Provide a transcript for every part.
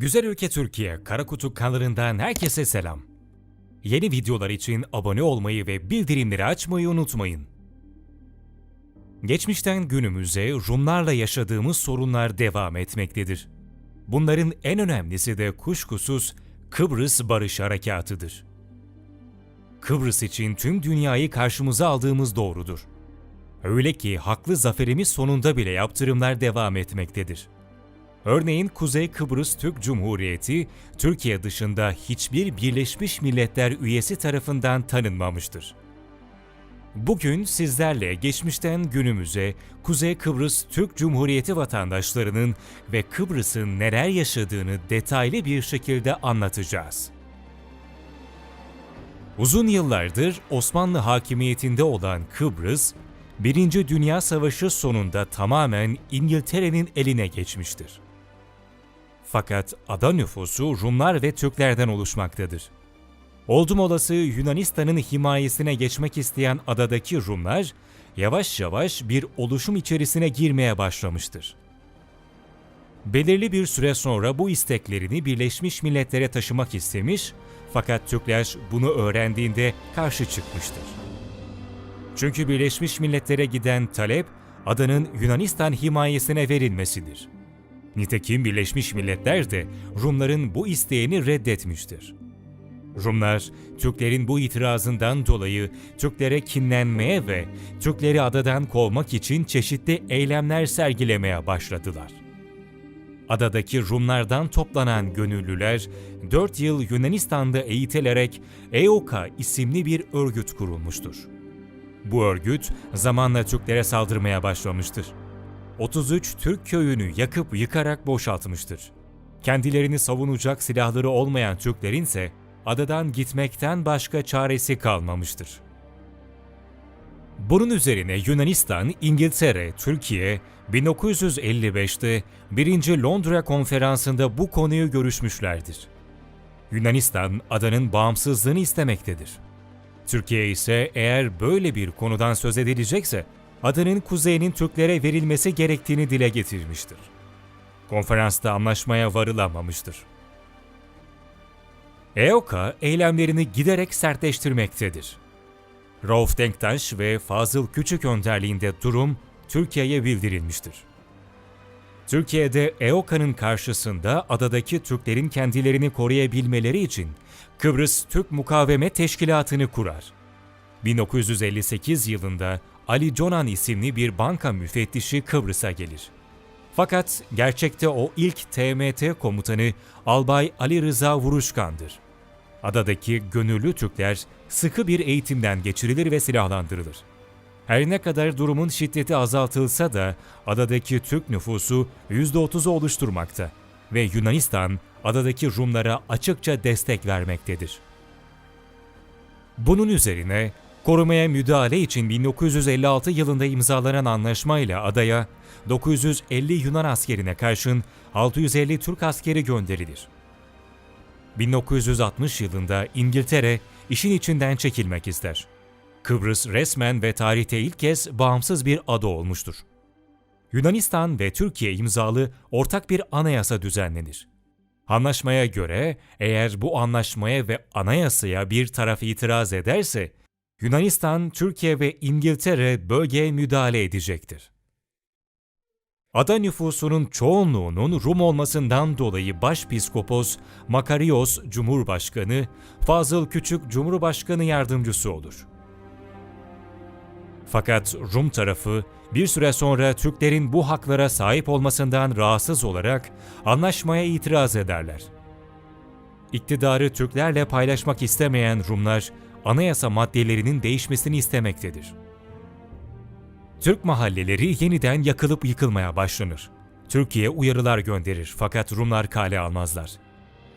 Güzel ülke Türkiye Karakutu kanalından herkese selam. Yeni videolar için abone olmayı ve bildirimleri açmayı unutmayın. Geçmişten günümüze Rumlarla yaşadığımız sorunlar devam etmektedir. Bunların en önemlisi de kuşkusuz Kıbrıs Barış Harekatı'dır. Kıbrıs için tüm dünyayı karşımıza aldığımız doğrudur. Öyle ki haklı zaferimiz sonunda bile yaptırımlar devam etmektedir. Örneğin Kuzey Kıbrıs Türk Cumhuriyeti, Türkiye dışında hiçbir Birleşmiş Milletler üyesi tarafından tanınmamıştır. Bugün sizlerle geçmişten günümüze Kuzey Kıbrıs Türk Cumhuriyeti vatandaşlarının ve Kıbrıs'ın neler yaşadığını detaylı bir şekilde anlatacağız. Uzun yıllardır Osmanlı hakimiyetinde olan Kıbrıs, Birinci Dünya Savaşı sonunda tamamen İngiltere'nin eline geçmiştir. Fakat ada nüfusu Rumlar ve Türklerden oluşmaktadır. Oldum olası Yunanistan'ın himayesine geçmek isteyen adadaki Rumlar, yavaş yavaş bir oluşum içerisine girmeye başlamıştır. Belirli bir süre sonra bu isteklerini Birleşmiş Milletler'e taşımak istemiş fakat Türkler bunu öğrendiğinde karşı çıkmıştır. Çünkü Birleşmiş Milletler'e giden talep adanın Yunanistan himayesine verilmesidir. Nitekim Birleşmiş Milletler de Rumların bu isteğini reddetmiştir. Rumlar, Türklerin bu itirazından dolayı Türklere kinlenmeye ve Türkleri adadan kovmak için çeşitli eylemler sergilemeye başladılar. Adadaki Rumlardan toplanan gönüllüler 4 yıl Yunanistan'da eğitilerek EOKA isimli bir örgüt kurulmuştur. Bu örgüt zamanla Türklere saldırmaya başlamıştır. 33 Türk köyünü yakıp yıkarak boşaltmıştır. Kendilerini savunacak silahları olmayan Türklerin ise adadan gitmekten başka çaresi kalmamıştır. Bunun üzerine Yunanistan, İngiltere, Türkiye 1955'te 1. Londra Konferansı'nda bu konuyu görüşmüşlerdir. Yunanistan adanın bağımsızlığını istemektedir. Türkiye ise eğer böyle bir konudan söz edilecekse adanın kuzeyinin Türklere verilmesi gerektiğini dile getirmiştir. Konferansta anlaşmaya varılamamıştır. EOKA eylemlerini giderek sertleştirmektedir. Rauf Denktaş ve Fazıl Küçük önderliğinde durum Türkiye'ye bildirilmiştir. Türkiye'de EOKA'nın karşısında adadaki Türklerin kendilerini koruyabilmeleri için Kıbrıs Türk Mukavemet Teşkilatı'nı kurar. 1958 yılında Ali Conan isimli bir banka müfettişi Kıbrıs'a gelir. Fakat gerçekte o ilk TMT komutanı Albay Ali Rıza Vuruşkan'dır. Adadaki gönüllü Türkler sıkı bir eğitimden geçirilir ve silahlandırılır. Her ne kadar durumun şiddeti azaltılsa da adadaki Türk nüfusu %30'u oluşturmakta ve Yunanistan adadaki Rumlara açıkça destek vermektedir. Bunun üzerine korumaya müdahale için 1956 yılında imzalanan anlaşmayla adaya 950 Yunan askerine karşın 650 Türk askeri gönderilir. 1960 yılında İngiltere işin içinden çekilmek ister. Kıbrıs resmen ve tarihte ilk kez bağımsız bir ada olmuştur. Yunanistan ve Türkiye imzalı ortak bir anayasa düzenlenir. Anlaşmaya göre eğer bu anlaşmaya ve anayasaya bir taraf itiraz ederse Yunanistan, Türkiye ve İngiltere bölgeye müdahale edecektir. Ada nüfusunun çoğunluğunun Rum olmasından dolayı Başpiskopos Makarios Cumhurbaşkanı, Fazıl Küçük Cumhurbaşkanı yardımcısı olur. Fakat Rum tarafı bir süre sonra Türklerin bu haklara sahip olmasından rahatsız olarak anlaşmaya itiraz ederler. İktidarı Türklerle paylaşmak istemeyen Rumlar anayasa maddelerinin değişmesini istemektedir. Türk mahalleleri yeniden yakılıp yıkılmaya başlanır. Türkiye uyarılar gönderir fakat Rumlar kale almazlar.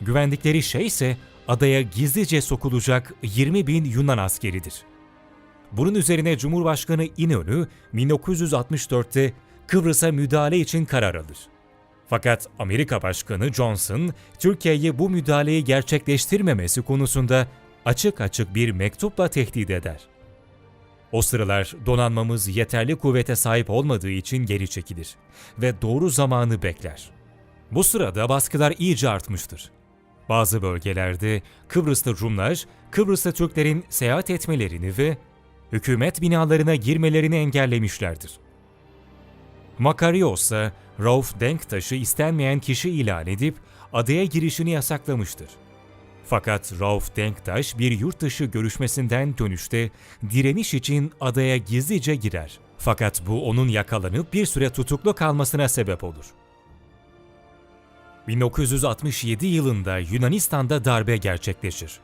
Güvendikleri şey ise adaya gizlice sokulacak 20 bin Yunan askeridir. Bunun üzerine Cumhurbaşkanı İnönü 1964'te Kıbrıs'a müdahale için karar alır. Fakat Amerika Başkanı Johnson, Türkiye'yi bu müdahaleyi gerçekleştirmemesi konusunda açık açık bir mektupla tehdit eder. O sıralar donanmamız yeterli kuvvete sahip olmadığı için geri çekilir ve doğru zamanı bekler. Bu sırada baskılar iyice artmıştır. Bazı bölgelerde Kıbrıslı Rumlar, Kıbrıslı Türklerin seyahat etmelerini ve hükümet binalarına girmelerini engellemişlerdir. Makarios ise Rauf Denktaş'ı istenmeyen kişi ilan edip adaya girişini yasaklamıştır. Fakat Rauf Denktaş bir yurt dışı görüşmesinden dönüşte direniş için adaya gizlice girer. Fakat bu onun yakalanıp bir süre tutuklu kalmasına sebep olur. 1967 yılında Yunanistan'da darbe gerçekleşir.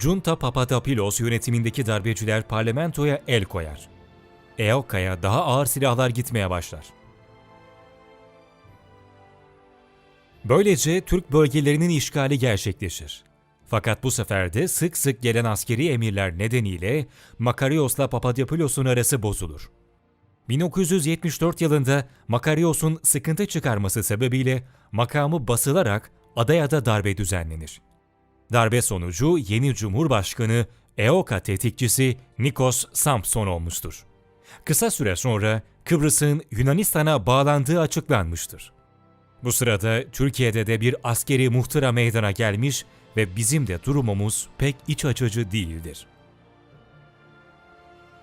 Junta Papadopoulos yönetimindeki darbeciler parlamentoya el koyar. EOKA'ya daha ağır silahlar gitmeye başlar. Böylece Türk bölgelerinin işgali gerçekleşir. Fakat bu sefer de sık sık gelen askeri emirler nedeniyle Makarios'la Papadopoulos'un arası bozulur. 1974 yılında Makarios'un sıkıntı çıkarması sebebiyle makamı basılarak adaya darbe düzenlenir. Darbe sonucu yeni Cumhurbaşkanı EOKA tetikçisi Nikos Sampson olmuştur. Kısa süre sonra Kıbrıs'ın Yunanistan'a bağlandığı açıklanmıştır. Bu sırada Türkiye'de de bir askeri muhtıra meydana gelmiş ve bizim de durumumuz pek iç açıcı değildir.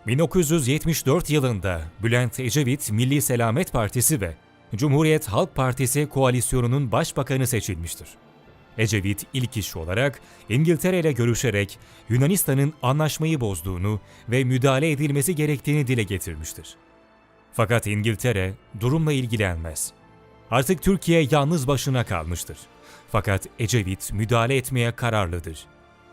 1974 yılında Bülent Ecevit Milli Selamet Partisi ve Cumhuriyet Halk Partisi koalisyonunun başbakanı seçilmiştir. Ecevit ilk iş olarak İngiltere ile görüşerek Yunanistan'ın anlaşmayı bozduğunu ve müdahale edilmesi gerektiğini dile getirmiştir. Fakat İngiltere durumla ilgilenmez. Artık Türkiye yalnız başına kalmıştır. Fakat Ecevit müdahale etmeye kararlıdır.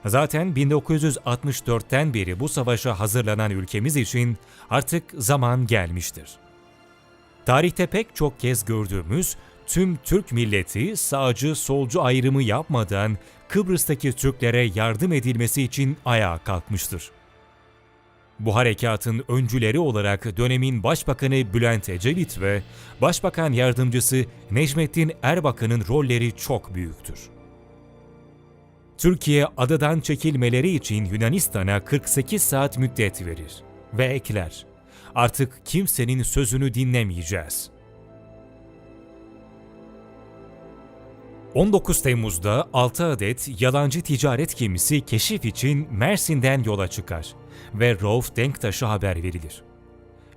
Zaten 1964'ten beri bu savaşa hazırlanan ülkemiz için artık zaman gelmiştir. Tarihte pek çok kez gördüğümüz tüm Türk milleti sağcı solcu ayrımı yapmadan Kıbrıs'taki Türklere yardım edilmesi için ayağa kalkmıştır. Bu harekatın öncüleri olarak dönemin Başbakanı Bülent Ecevit ve Başbakan Yardımcısı Necmettin Erbakan'ın rolleri çok büyüktür. Türkiye adadan çekilmeleri için Yunanistan'a 48 saat müddet verir ve ekler. Artık kimsenin sözünü dinlemeyeceğiz. 19 Temmuz'da 6 adet yalancı ticaret gemisi keşif için Mersin'den yola çıkar ve Rauf Denktaş'a haber verilir.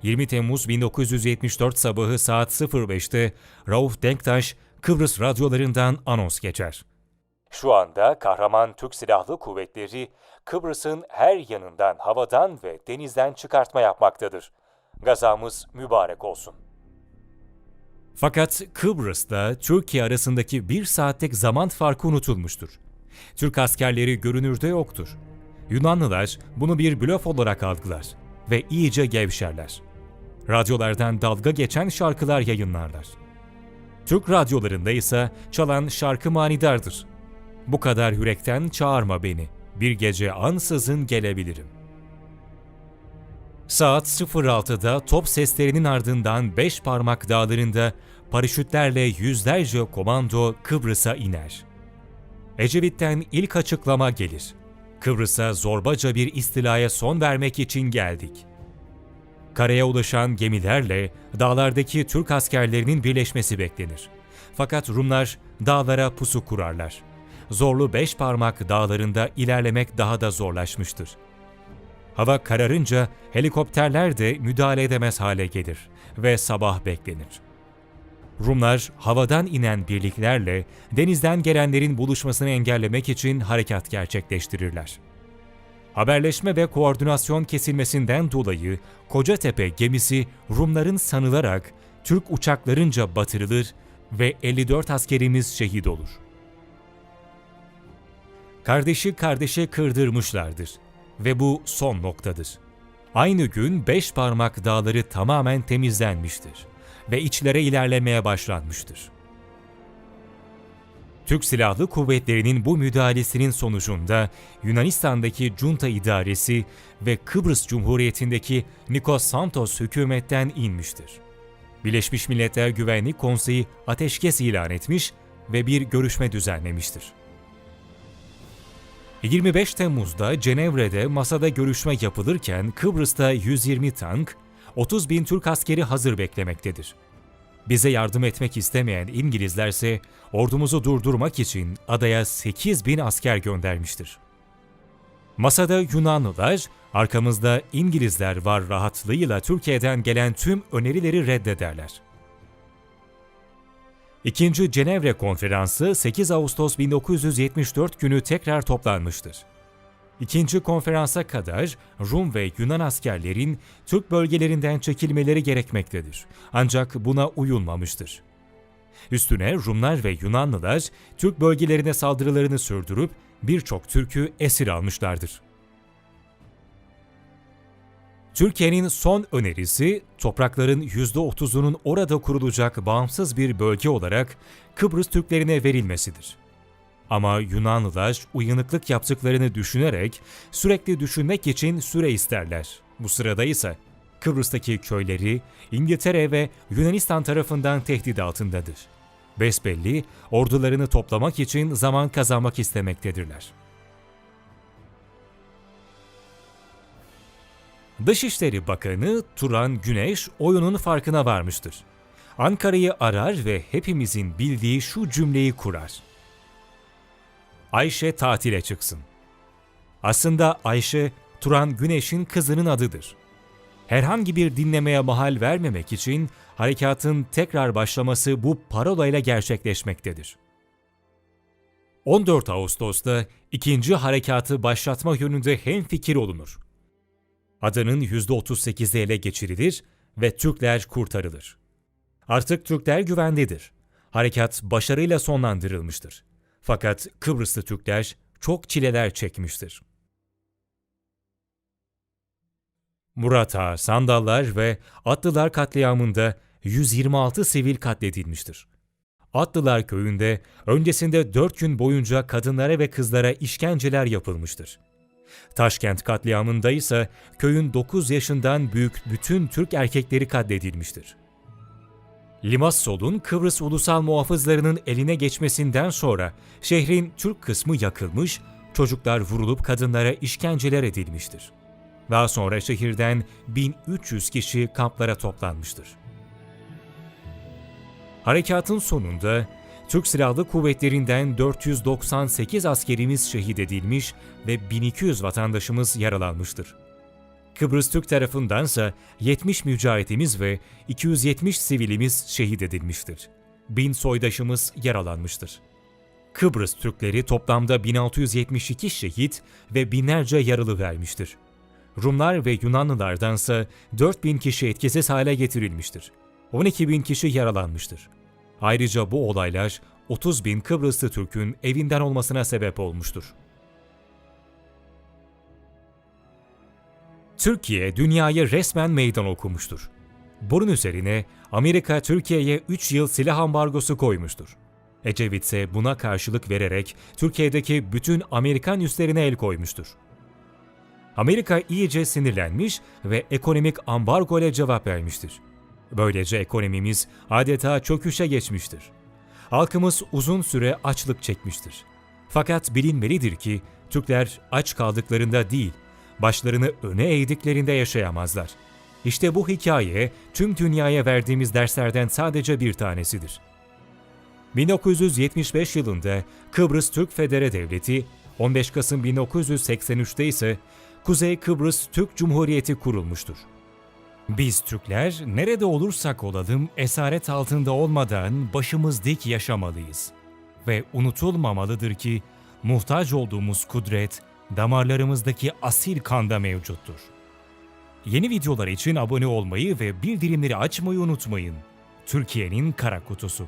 20 Temmuz 1974 sabahı saat 05'te Rauf Denktaş Kıbrıs radyolarından anons geçer. Şu anda kahraman Türk Silahlı Kuvvetleri Kıbrıs'ın her yanından havadan ve denizden çıkartma yapmaktadır. Gazamız mübarek olsun. Fakat Kıbrıs'ta Türkiye arasındaki bir saatlik zaman farkı unutulmuştur. Türk askerleri görünürde yoktur. Yunanlılar bunu bir blöf olarak algılar ve iyice gevşerler. Radyolardan dalga geçen şarkılar yayınlarlar. Türk radyolarında ise çalan şarkı manidardır. Bu kadar yürekten çağırma beni, bir gece ansızın gelebilirim. Saat 06'da top seslerinin ardından beş parmak dağlarında paraşütlerle yüzlerce komando Kıbrıs'a iner. Ecevit'ten ilk açıklama gelir. Kıbrıs'a zorbaca bir istilaya son vermek için geldik. Karaya ulaşan gemilerle dağlardaki Türk askerlerinin birleşmesi beklenir. Fakat Rumlar dağlara pusu kurarlar. Zorlu beş parmak dağlarında ilerlemek daha da zorlaşmıştır. Hava kararınca helikopterler de müdahale edemez hale gelir ve sabah beklenir. Rumlar havadan inen birliklerle denizden gelenlerin buluşmasını engellemek için harekat gerçekleştirirler. Haberleşme ve koordinasyon kesilmesinden dolayı Kocatepe gemisi Rumların sanılarak Türk uçaklarınca batırılır ve 54 askerimiz şehit olur. Kardeşi kardeşe kırdırmışlardır ve bu son noktadır. Aynı gün beş parmak dağları tamamen temizlenmiştir ve içlere ilerlemeye başlanmıştır. Türk Silahlı Kuvvetleri'nin bu müdahalesinin sonucunda Yunanistan'daki junta idaresi ve Kıbrıs Cumhuriyeti'ndeki Nikos Santos hükümetten inmiştir. Birleşmiş Milletler Güvenlik Konseyi ateşkes ilan etmiş ve bir görüşme düzenlemiştir. 25 Temmuz'da Cenevre'de masada görüşme yapılırken Kıbrıs'ta 120 tank, 30 bin Türk askeri hazır beklemektedir. Bize yardım etmek istemeyen İngilizlerse ordumuzu durdurmak için adaya 8 bin asker göndermiştir. Masada Yunanlılar, arkamızda İngilizler var rahatlığıyla Türkiye'den gelen tüm önerileri reddederler. İkinci Cenevre Konferansı 8 Ağustos 1974 günü tekrar toplanmıştır. İkinci konferansa kadar Rum ve Yunan askerlerin Türk bölgelerinden çekilmeleri gerekmektedir. Ancak buna uyulmamıştır. Üstüne Rumlar ve Yunanlılar Türk bölgelerine saldırılarını sürdürüp birçok Türk'ü esir almışlardır. Türkiye'nin son önerisi toprakların %30'unun orada kurulacak bağımsız bir bölge olarak Kıbrıs Türklerine verilmesidir. Ama Yunanlılar uyanıklık yaptıklarını düşünerek sürekli düşünmek için süre isterler. Bu sırada ise Kıbrıs'taki köyleri İngiltere ve Yunanistan tarafından tehdit altındadır. Besbelli ordularını toplamak için zaman kazanmak istemektedirler. Dışişleri Bakanı Turan Güneş oyunun farkına varmıştır. Ankara'yı arar ve hepimizin bildiği şu cümleyi kurar. Ayşe tatile çıksın. Aslında Ayşe, Turan Güneş'in kızının adıdır. Herhangi bir dinlemeye mahal vermemek için harekatın tekrar başlaması bu parolayla gerçekleşmektedir. 14 Ağustos'ta ikinci harekatı başlatma yönünde hemfikir olunur. Adanın %38'i ele geçirilir ve Türkler kurtarılır. Artık Türkler güvendedir. Harekat başarıyla sonlandırılmıştır. Fakat Kıbrıslı Türkler çok çileler çekmiştir. Murat Ağa, Sandallar ve Atlılar katliamında 126 sivil katledilmiştir. Atlılar köyünde öncesinde 4 gün boyunca kadınlara ve kızlara işkenceler yapılmıştır. Taşkent katliamında ise köyün 9 yaşından büyük bütün Türk erkekleri katledilmiştir. Limassol'un Kıbrıs ulusal muhafızlarının eline geçmesinden sonra şehrin Türk kısmı yakılmış, çocuklar vurulup kadınlara işkenceler edilmiştir. Daha sonra şehirden 1300 kişi kamplara toplanmıştır. Harekatın sonunda Türk Silahlı Kuvvetlerinden 498 askerimiz şehit edilmiş ve 1200 vatandaşımız yaralanmıştır. Kıbrıs Türk tarafındansa 70 mücahitimiz ve 270 sivilimiz şehit edilmiştir. 1000 soydaşımız yaralanmıştır. Kıbrıs Türkleri toplamda 1672 şehit ve binlerce yaralı vermiştir. Rumlar ve Yunanlılardansa 4000 kişi etkisiz hale getirilmiştir. 12 bin kişi yaralanmıştır. Ayrıca bu olaylar 30 bin Kıbrıslı Türk'ün evinden olmasına sebep olmuştur. Türkiye dünyaya resmen meydan okumuştur. Bunun üzerine Amerika Türkiye'ye 3 yıl silah ambargosu koymuştur. Ecevit ise buna karşılık vererek Türkiye'deki bütün Amerikan üslerine el koymuştur. Amerika iyice sinirlenmiş ve ekonomik ambargo ile cevap vermiştir. Böylece ekonomimiz adeta çöküşe geçmiştir. Halkımız uzun süre açlık çekmiştir. Fakat bilinmelidir ki Türkler aç kaldıklarında değil, başlarını öne eğdiklerinde yaşayamazlar. İşte bu hikaye tüm dünyaya verdiğimiz derslerden sadece bir tanesidir. 1975 yılında Kıbrıs Türk Federe Devleti, 15 Kasım 1983'te ise Kuzey Kıbrıs Türk Cumhuriyeti kurulmuştur. Biz Türkler nerede olursak olalım esaret altında olmadan başımız dik yaşamalıyız. Ve unutulmamalıdır ki muhtaç olduğumuz kudret damarlarımızdaki asil kanda mevcuttur. Yeni videolar için abone olmayı ve bildirimleri açmayı unutmayın. Türkiye'nin Kara Kutusu.